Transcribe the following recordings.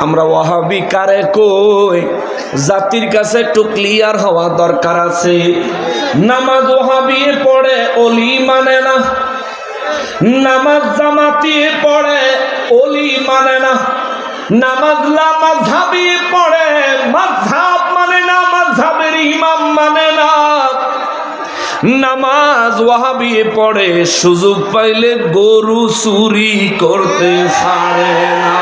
আমরা ওয়াহাবি কারে কই? জাতির কাছে একটু ক্লিয়ার হওয়া দরকার আছে। নামাজ ওয়াহাবি পড়ে অলি মানে না। নামাজ জামাতি পড়ে অলি মানে না। নামাজ লামাঝাবি পড়ে মাঝহাব মানে না মাঝহাবের ইমাম মানে না। নামাজ ওয়াহাবি পড়ে, সুযোগ পাইলে গরু চুরি করতে ছাড়ে না।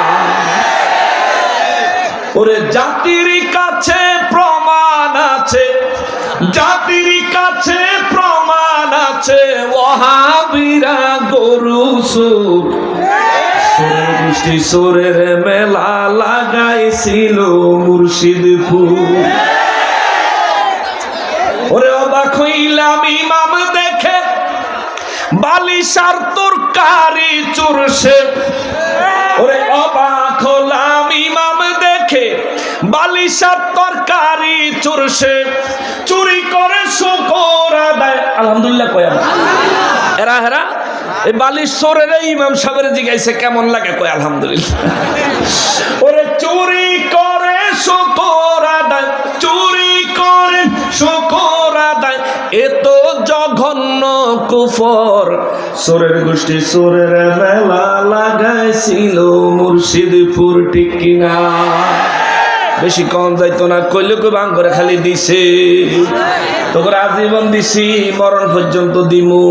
জাতির কাছে প্রমাণ আছে ওহাবিরা গরু সুর। সোরের মেলা লাগাইছিল মুর্শিদপুর ওরে অবাক হইলাম ইমাম দেখে, বালিশার তোর কারি চুরসে। ওরে অবাক বালিশার তরকারি চুরসে, চুরি করে শুকর আদায়। আলহামদুলিল্লাহ কয়া এরা হেরা এই বালিশ সরের ইমাম সাহেবের জিগাইছে কেমন লাগে? কয় আলহামদুলিল্লাহ। ওরে চুরি করে শুকর আদায়, চুরি করে শুকর আদায়। তো জঘন্য কুফর। সোরের গোষ্ঠী সোরের মেলা লাগাইছিল মুর্শিদপুর ঠিক বেশি কম যাইতো না, কইলে কই ভাঙ করে খালি দিছে। তোকে আজীবন দিছি, মরণ পর্যন্ত দিমু।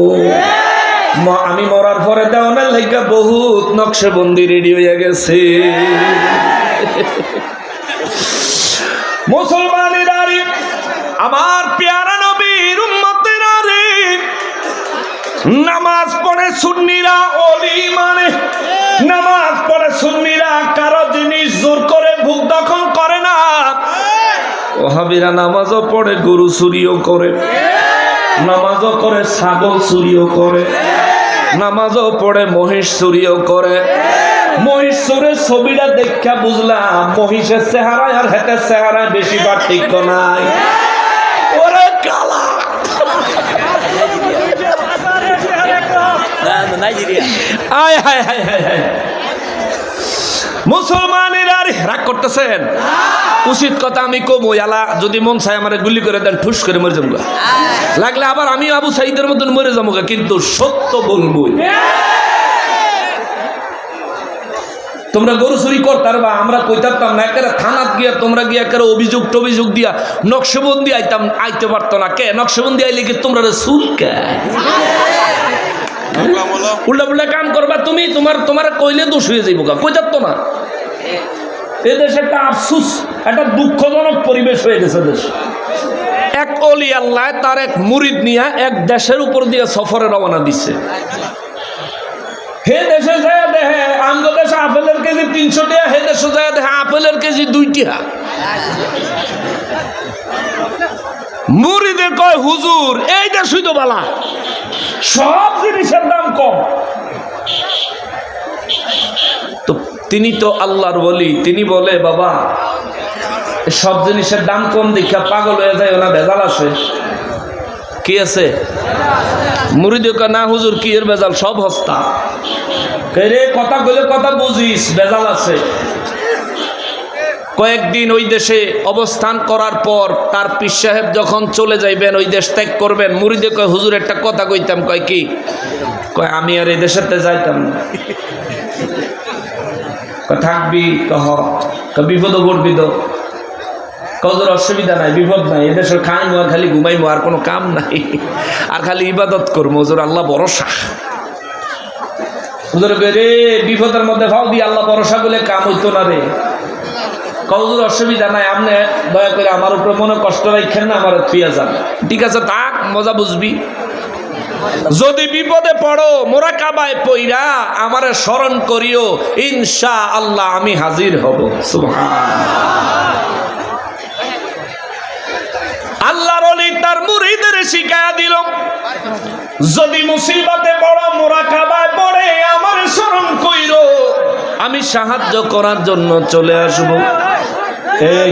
আমি মরার পরে দেওয়ানের লাইগা বহুত নকশবন্দি রেডি হয়ে গেছে। মুসলমানের আরে আমার পেয়ারা নবীর উম্মতের আরে নামাজ পড়ে সুন্নিরা অলি মানে নামাজ ওহাবিরা নামাজও পড়ে, গরু চুরিও করে। নামাজও করে ছাগল চুরিও করে। নামাজও পড়ে, মহিষ চুরিও করে। মহিষ চুরের ছবিটা দেখা বুঝলাম, মহিষের চেহারায় আর হেতের চেহারায় বেশি পার্থক্য নাই। ওরে কালা! আয় হায় হায় হায় হায় মুসলমানের আর রাগ করতেছেন। উচিত কথা আমি কমু আলা যদি মন চাই আমার গুলি করে দেন, ঠুস করে মরে যাব লাগলে আবার আমি আবু সাইদের মতন মরে যাব কিন্তু সত্য বলব তোমরা গরু চুরি করতার বা আমরা কইতারতাম না, একেবারে থানাত গিয়া, তোমরা গিয়া একেবারে অভিযোগ টভিযোগ দিয়া নকশবন্দি আইতাম, আইতে পারতো না। কে? নকশবন্দি আইলে কি তোমরা চুল কে? উল্টা পুল্টা কাম করবা তুমি, তোমার তোমার কইলে দোষ হয়ে যাইব কই যাত না? এ দেশে একটা আফসুস, একটা দুঃখজনক পরিবেশ হয়ে গেছে দেশ। এক অলি আল্লাহ, তার এক মুরিদ নিয়ে এক দেশের উপর দিয়ে সফরে রওনা দিচ্ছে হে দেশে যায় দেহে আন্দ দেশে আপেলের কেজি তিনশো টাকা হে দেশে যায় দেখে আপেলের কেজি দুই টাকা মুড়িদে কয়, হুজুর, এই দেশই তো বালা সব জিনিসের দাম কম। তো তিনি তো আল্লাহর বলি, তিনি বলে, বাবা, সব জিনিসের দাম কম দেখা পাগল হয়ে যায়, ওনা ভেজাল আছে। কি আছে? মুড়িদে কয়, না হুজুর, কি এর ভেজাল? সব হস্তা। রে, কথা কইলে কথা বুঝিস, ভেজাল আছে। কয়েকদিন ওই দেশে অবস্থান করার পর তার পীর সাহেব যখন চলে যাইবেন, ওই দেশ ত্যাগ করবেন মুড়িদে কয়, হুজুর, একটা কথা কইতাম, কয় কি? কয়, আমি আর এই দেশেতে যাইতাম না। থাকবি? কহ বিপদ পড়বি তো। কজোর অসুবিধা নাই, বিপদ নাই এদেশের খাই মোয়া খালি ঘুমাইমো, আর কোনো কাম নাই, আর খালি ইবাদত করব ওজোর আল্লাহ ভরসা। হুজুর রে, বিপদের মধ্যে দি, আল্লাহ ভরসা বলে কাম হইতো না রে। কৌজুর অসুবিধা নাই, আপনি দয়া করে আমার উপরে মনে কষ্ট রাখেন না, আমার থুইয়া যান। ঠিক আছে, থাক, মজা বুঝবি। যদি বিপদে পড়ো মোরা কাবায় পইরা আমারে স্মরণ করিও ইনশা আল্লাহ আমি হাজির হব। আল্লাহর অলি তার মুরিদের শিখায়া দিল। যদি মুসিবতে বড় মোরা কাবায় পড়ে আমার স্মরণ কইরো। আমি সাহায্য করার জন্য চলে আসব। এই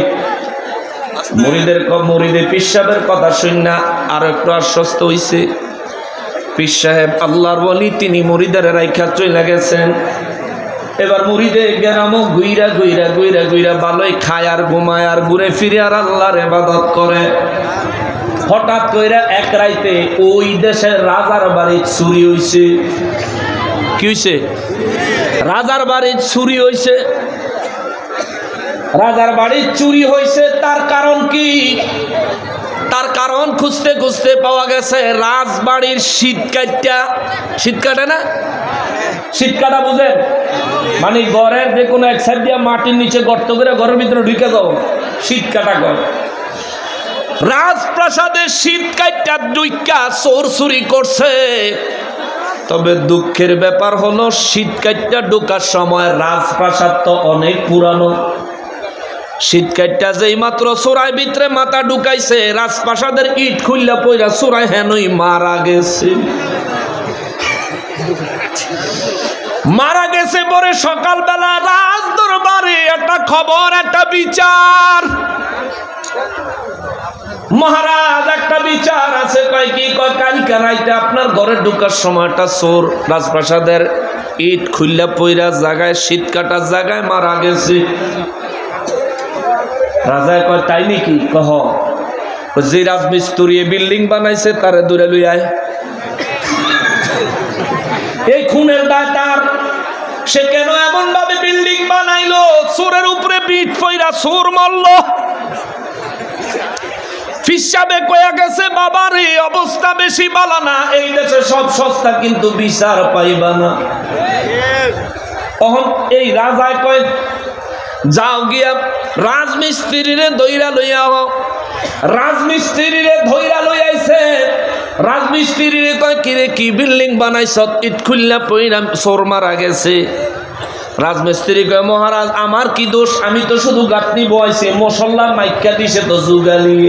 মুড়িদের মুড়িদে পিসাবের কথা শুন না, আর একটু আশ্বস্ত হইছে। পীর সাহেব, আল্লাহর বলি তিনি মুড়িদের রাইখা চলে গেছেন। এবার মুড়িদে গেরাম গুইরা গুইরা গুইরা গুইরা ভালোই খায় আর ঘুমায় আর ঘুরে ফিরে আর আল্লাহর এবাদত করে। হঠাৎ কইরা এক রাইতে ওই দেশের রাজার বাড়ি চুরি হইছে। কি হইছে? রাজার বাড়ি চুরি হয়েছে রাজার বাড়ি চুরি হয়েছে তার কারণ কি? তার কারণ খুঁজতে খুঁজতে পাওয়া গেছে, রাজবাড়ির শীত কাটটা শীত কাটে না? শীত কাটা বুঝেন? মানে ঘরের যে কোনো এক সাইড দিয়ে মাটির নিচে গর্ত করে ঘরের ভিতরে ঢুকে যাও, শীত কাটা ঘর। রাজপ্রাসাদে শীত কাটটা দুইকা চোর চুরি করছে। তবে দুঃখের ব্যাপার হলো শীত কাটটা ঢোকার সময় রাজপ্রাসাদ তো অনেক পুরানো। শীতকালটা যেই মাত্র চোরাই ভিতরে মাথা ঢুকাইছে, রাজপ্রাসাদের ইট খুললা পইরা চোরাই হেনই মারা গেছে। মারা গেছে পরে সকালবেলা রাজ দরবারে একটা খবর, একটা বিচার। মহারাজ, একটা বিচার আছে। কয়, কি কয়? কালকা রাইতে আপনার ঘরে ঢুকার সময়টা চোর, রাজপ্রাসাদের ইট খুললা পইরা জায়গায় শীত কাটার জায়গায় মারা গেছে। রাজায় কয়, তাই নাকি? কহ, যে রাজমিস্ত্রি বিল্ডিং বানাইছে, তারে দূরে লই এই খুনের দায় তার সে কেন এমন ভাবে বিল্ডিং বানাইলো? চোরের উপরে পিঠ পইরা চোর মারল। ফিসাবে কয়া গেছে, বাবার এই অবস্থা বেশি বালা না। এই দেশে সব সস্তা, কিন্তু বিচার পাইবা না। তখন এই রাজায় কয়, যাও গিয়া রাজমিস্ত্রিরে দইরা লইয়া হও রাজমিস্ত্রিরে ধইরা লইয়াইছে রাজমিস্ত্রিরে কয়, কিরে, কি বিল্ডিং বানাইছ ইট খুললা পইরা চোর মারা গেছে। রাজমিস্ত্রি কয়, মহারাজ, আমার কি দোষ? আমি তো শুধু গাঁথনি বয়াইছি মশলা মাইকা দিছে তো যুগালি।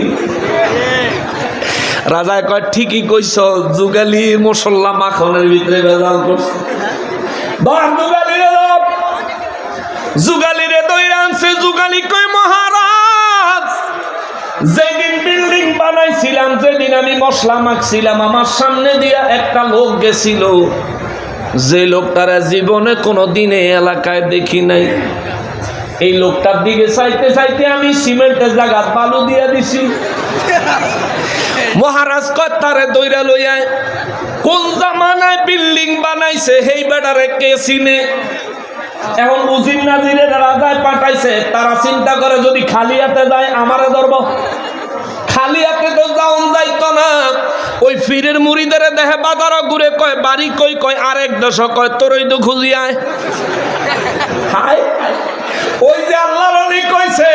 রাজায় কয়, ঠিকই কইছ, যুগালি মশলা মাখনের ভিতরে ভেজাল করছে। যুগালি রে দইরা আনছে, যুগালি কই মহারাজ! যেদিন বিল্ডিং বানাইছিলাম, যেদিন আমি মশলা মাখছিলাম, আমার সামনে দিয়া একটা লোক গেছিল। যে লোকটারা জীবনে কোনো দিনে এলাকায় দেখি নাই। এই লোকটার দিকে চাইতে চাইতে আমি সিমেন্টের জায়গা বালু দিয়া দিছি। মহারাজ কত্তারে দইরা লইয়ায় কোন জামানায় বিল্ডিং বানাইছে, সেই বেটারে কে চিনে? এখন উজির নাজিরের রাজায় পাঠাইছে, তারা চিন্তা করে, যদি খালি হাতে যায়, আমারে ধরব। খালি হাতে তো যাওন যাইতো না। ওই ফিরের মুড়িদের দেহে বাজার ঘুরে কয়, বাড়ি কই কয়, আরেক দশ কয়, তোরই তো খুঁজি আয়। হায়। ওই যে আল্লাহর অলি কইছে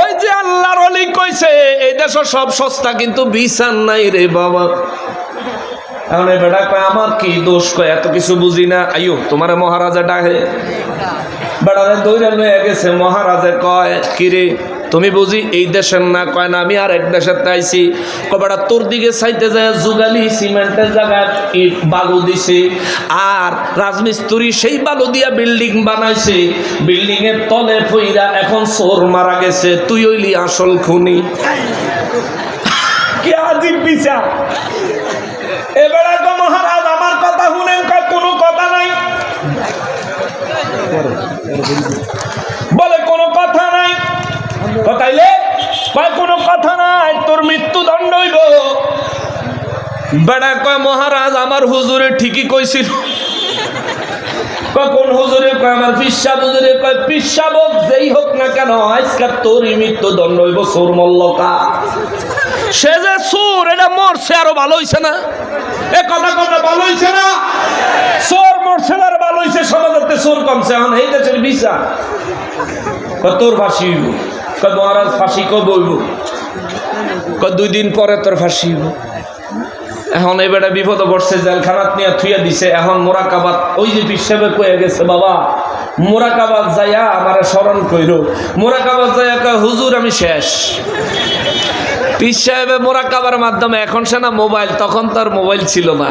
ওই যে আল্লাহর অলি কইছে এই দেশ সব সস্তা কিন্তু বিছান নাই রে বাবা। তাহলে এই বেটা কয় আমার কি দোষ কয় এত কিছু বুঝি না। আইও তোমার মহারাজা ডাকে। বেড়া দৌড়ে লয়ে গেছে মহারাজা কয় কিরে তুমি বুঝি এই দেশের না, কয় না, আমি আর এক দেশের তাইছি কবেটা তোর দিকে চাইতে যায় যুগালি সিমেন্টের জায়গায় ইট বালু দিছে। আর রাজমিস্ত্রি সেই বালু দিয়া বিল্ডিং বানাইছে। বিল্ডিং এর তলে ফইরা এখন চোর মারা গেছে। তুই হইলি আসল খুনি। কি আজিব বিচার? এবারে তো মহারাজ, আমার কথা শুনেন কোনো কথা নাই? কথাইলে কয় কোনো কথা নাই, তোর মৃত্যু দণ্ড হইব। বেড়া কয়, মহারাজ, আমার হুজুরে ঠিকই কইছিল। কোন হুজুরে? কয়, আমার পিসাব হুজুরে। কয় যেই হোক না কেন আজকাল তোরই মৃত্যু দণ্ড হইব সোর মল্লকা সে যে সুর, এটা মরছে আরও ভালো হইছে না? এ কথা কথা ভালো হইছে না? চোর মরছে আর ভালো হইছে সমাজতে চোর কমছে। এখন এই দেশের বিচার। তোর ফাঁসি হইব। মহারাজ, ফাঁসি কবে হইব? দুই দিন পরে তোর ফাঁসি এখন এবারে বিপদ পড়ছে, জেলখানাত নিয়ে থুইয়া দিছে। এখন মোরাকাবাদ, ওই যে পিসাবে কয়ে গেছে, বাবা, মোরাকাবাদ যাইয়া আমার স্মরণ কইর। মোরাকাবাদ যাইয়া হুজুর, আমি শেষ। পিস সাহেবের মোরাকাবার মাধ্যমে, এখন সে না মোবাইল, তখন তার মোবাইল ছিল না।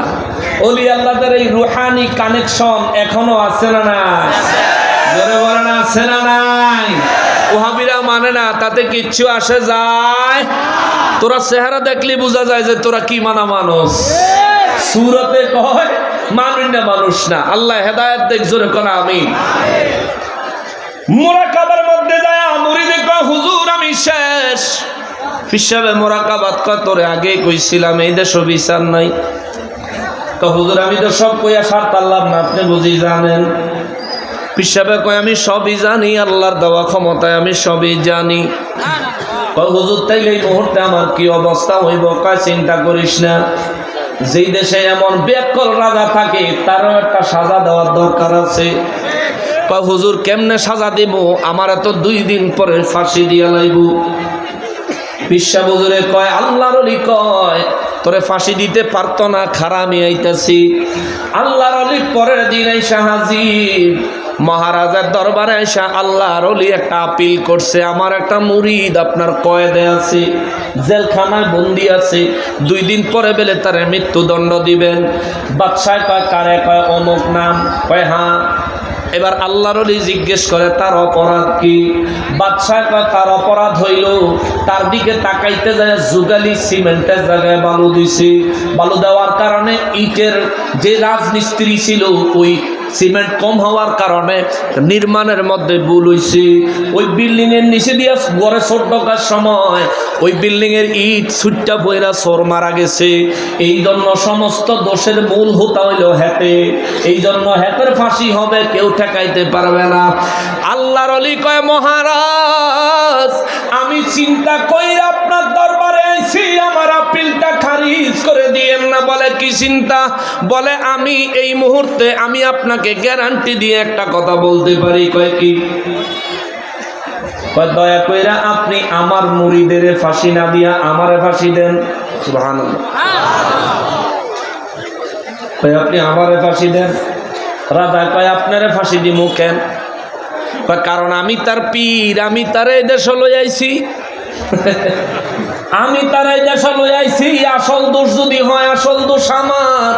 অলি আল্লাহদের এই রুহানি কানেকশন এখনও আছে না না আছে না নাই? মানে না, তাতে কিচ্ছু আসে যায়। তোরা চেহারা দেখলে বোঝা যায় যে তোরা কি মানা মানুষ। সুরতে কয়, মানুষ না মানুষ না। আল্লাহ হেদায়ত দেখ, জোরে কোন আমি মোরাকাবার মধ্যে যায় মুরিদে কয় হুজুর আমি শেষ। হিসাবে মোরাকাবাদ তোরে আগে কইছিলাম, এই দেশ বিচার নাই। তো হুজুর, আমি তো সব কইয়া সার পারলাম না, আপনি বুঝি জানেন। পিসাবে কয়, আমি সবই জানি, আল্লাহর দেওয়া ক্ষমতায় আমি সবই জানি। হুজুর, তাইলে এই মুহূর্তে আমার কি অবস্থা হইব? কয়, চিন্তা করিস না। যেই দেশে এমন ব্যাকল রাজা থাকে, তারও একটা সাজা দেওয়ার দরকার আছে। হুজুর, কেমনে সাজা দিব? আমার এত দুই দিন পরে ফাঁসি দিয়া লাইব। বিশ্বা বুজুরে কয়, আল্লাহর অলি কয়, তোরে ফাঁসি দিতে পারতো না খারামি আইতাছি। আল্লাহর অলি পরের দিন হাজির। মহারাজার দরবারে আইসা আল্লাহর একটা আপিল করছে, আমার একটা মুরিদ আপনার কয়েদে আছে, জেলখানায় বন্দি আছে, দুই দিন পরে বেলে তারে মৃত্যুদণ্ড দিবেন। বাদশাহ কয়, কারে কয়, অমুক নাম? কয় হ্যাঁ। এবার আল্লাহর জিজ্ঞেস করে, তার অপরাধ কি? বাদশাহ কয়, তার অপরাধ হইল, তার দিকে তাকাইতে যায়, যুগালি সিমেন্টের জায়গায় বালু দিছে। বালু দেওয়ার কারণে ইটের যে রাজমিস্ত্রি ছিল, ওই সিমেন্ট কম হওয়ার কারণে নির্মাণের মধ্যে ভুল হইছে। ওই বিল্ডিং এর নিচে দিয়ে গড়ে ছোট ঢোকার সময়, ওই বিল্ডিং এর ইট ছুটটা বইরা সর মারা গেছে। এই জন্য সমস্ত দোষের মূল হোতা হইল হ্যাতে এই জন্য হ্যাতের ফাঁসি হবে, কেউ ঠেকাইতে পারবে না। আল্লাহর অলি কয়, মহারাজ, আমি চিন্তা কইরা আপনার আমার আপিলটা খারিজ করে দিয়েন না, বলে কি চিন্তা? বলে, আমি এই মুহূর্তে আমি আপনাকে গ্যারান্টি দিয়ে একটা কথা বলতে পারি দয়া আপনি আমার মুড়িদের ফাঁসি না দিয়া আমারে ফাঁসি দেন। আপনি আমারে ফাঁসি দেন? রাজা, কয়, আপনারে ফাঁসি দিমু কেন? কারণ আমি তার পীর, আমি তার এই দেশ আমি তার এই দেশ লই আইছি আসল দোষ যদি হয় আসল দোষ আমার।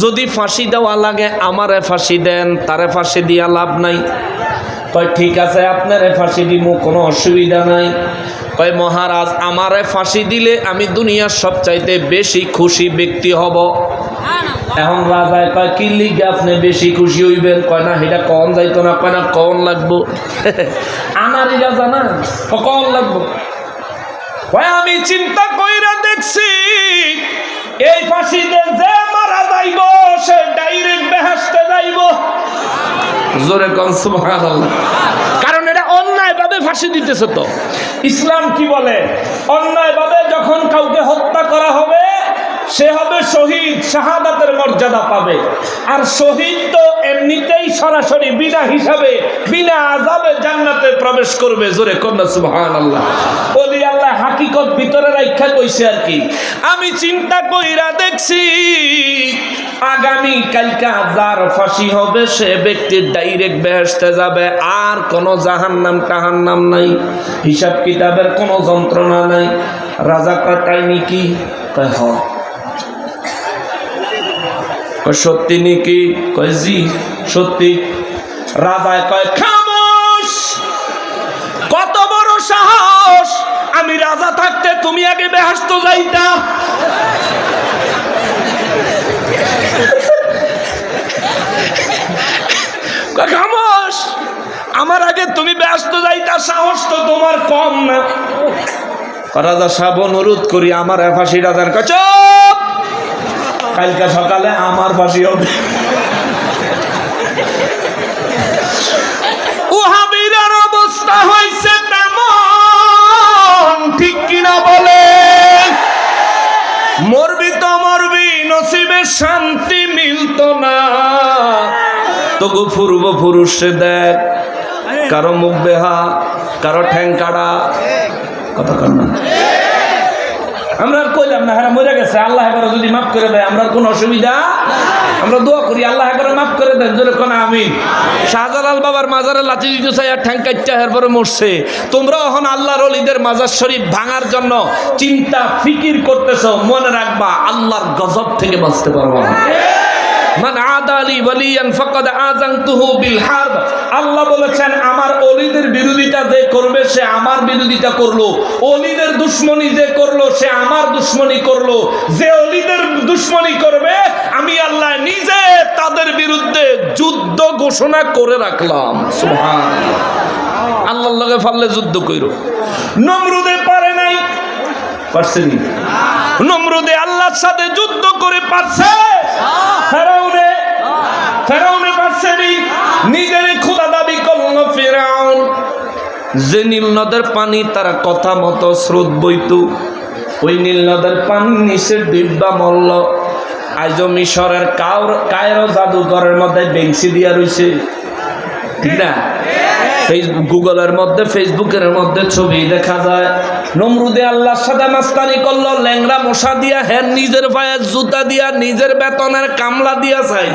যদি ফাঁসি দেওয়া লাগে আমারে ফাঁসি দেন তারে ফাঁসি দিয়া লাভ নাই। কয় ঠিক আছে আপনারে ফাঁসি দিমু কোনো অসুবিধা নাই। কয় মহারাজ আমারে ফাঁসি দিলে আমি দুনিয়ার সবচাইতে বেশি খুশি ব্যক্তি হব। এখন রাজায় কয় কি লিগে আপনি বেশি খুশি হইবেন? কয় না সেটা কন যাইতো না। কয় না কন লাগবো। আমারই রাজা না ক- কন লাগবো? আমি চিন্তা কইরা দেখছি, এই ফাঁসিতে যে মারা যাইব, সে ডাইরেক্ট বেহেস্তে যাইব। জোরে কন, সুবহানাল্লাহ। কারণ এটা অন্যায় ভাবে ফাঁসি দিতেছে তো। ইসলাম কি বলে? অন্যায় ভাবে যখন কাউকে হত্যা করা হবে, সে হবে শহীদ, শাহাদাতের মর্যাদা পাবে। আর শহীদ তো এমনিতেই সরাসরি বিনা হিসাবে, বিনা আজাবে জান্নাতে প্রবেশ করবে। জোরে কন্যা সুবহান আল্লাহ বলি আল্লাহ হাকিকত ভিতরে রাখা কইছে আর কি। আমি চিন্তা কইরা দেখছি আগামী কালকা যার ফাঁসি হবে, সে ব্যক্তির ডাইরেক্ট বেহেস্তে যাবে, আর কোনো জাহান্নাম টাহান্নাম নাই, হিসাব কিতাবের কোনো যন্ত্রণা নাই। রাজা কাটায়নি কি? হ। সত্যি নাকি? কয়, জি, সত্যি। রাজায় কয়, খামোশ! কত বড় সাহস! আমি রাজা থাকতে তুমি আগে বেহাস্ত যাইতা। খামোশ, আমার আগে তুমি ব্যস্ত যাইতা, সাহস তো তোমার কম না। রাজা সাহেব, অনুরোধ করি, আমার ফাঁসি রাজার কাছে কালকে সকালে আমার ফাঁসি হবে। শান্তি মিলত না। তবু পূর্ব পুরুষে দেখ, কারও মুখ বেহা, কারও ঠ্যাং কাড়া। কথা কর না। আমরা কইলাম না হ্যাঁ মরে গেছে। আল্লাহ যদি মাফ করে দেয়, আমরা কোনো অসুবিধা আমরা দোয়া করি আল্লাহ এবার মাফ করে দেন জোরে কোন আমি শাহজালাল বাবার মাজারে লাঠি দিতে চাই আর ঠ্যাং কাটটা এরপরে মরছে। তোমরা এখন আল্লাহর অলিদের মাজার শরীফ ভাঙার জন্য চিন্তা ফিকির করতেছো মনে রাখবা আল্লাহর গজব থেকে বাঁচতে পারব না। মান আদালি ওয়ালিয়ান ফাকাদ আযানতুহু বিল হারব আল্লাহ বলেছেন আমার অলিদের বিরোধিতা যে করবে সে আমার বিরোধিতা করল। অলিদের দুশ্মনী যে করল সে আমার দুশ্মনী করল। যে অলিদের দুশ্মনী করবে আমি আল্লাহ নিজে তাদের বিরুদ্ধে যুদ্ধ ঘোষণা করে রাখলাম। আল্লাহর লগে ফাললে যুদ্ধ কইরো। নমরুদে পারে নাই। পারছেনি নমরুদে আল্লাহর সাথে যুদ্ধ করে পারছে। পারছেনি নিজের দাবি যে নীল নদের পানি তারা কথা মতো স্রোত বইত। ওই নীল নদের পানি নিচে ডিব্বা মল্ল আজ মিশরের কাউর কায়রো জাদুঘরের মধ্যে বেঞ্চি দিয়া রইছে। ঠিক না? ফেসবুক গুগলের মধ্যে, ফেসবুকের মধ্যে ছবি দেখা যায়। নমরুদে আল্লাহর সাথে মাস্তানি করল ল্যাংরা মশা দিয়া হ্যাঁ নিজের পায়ে জুতা দিয়া, নিজের বেতনের কামলা দিয়া চাই।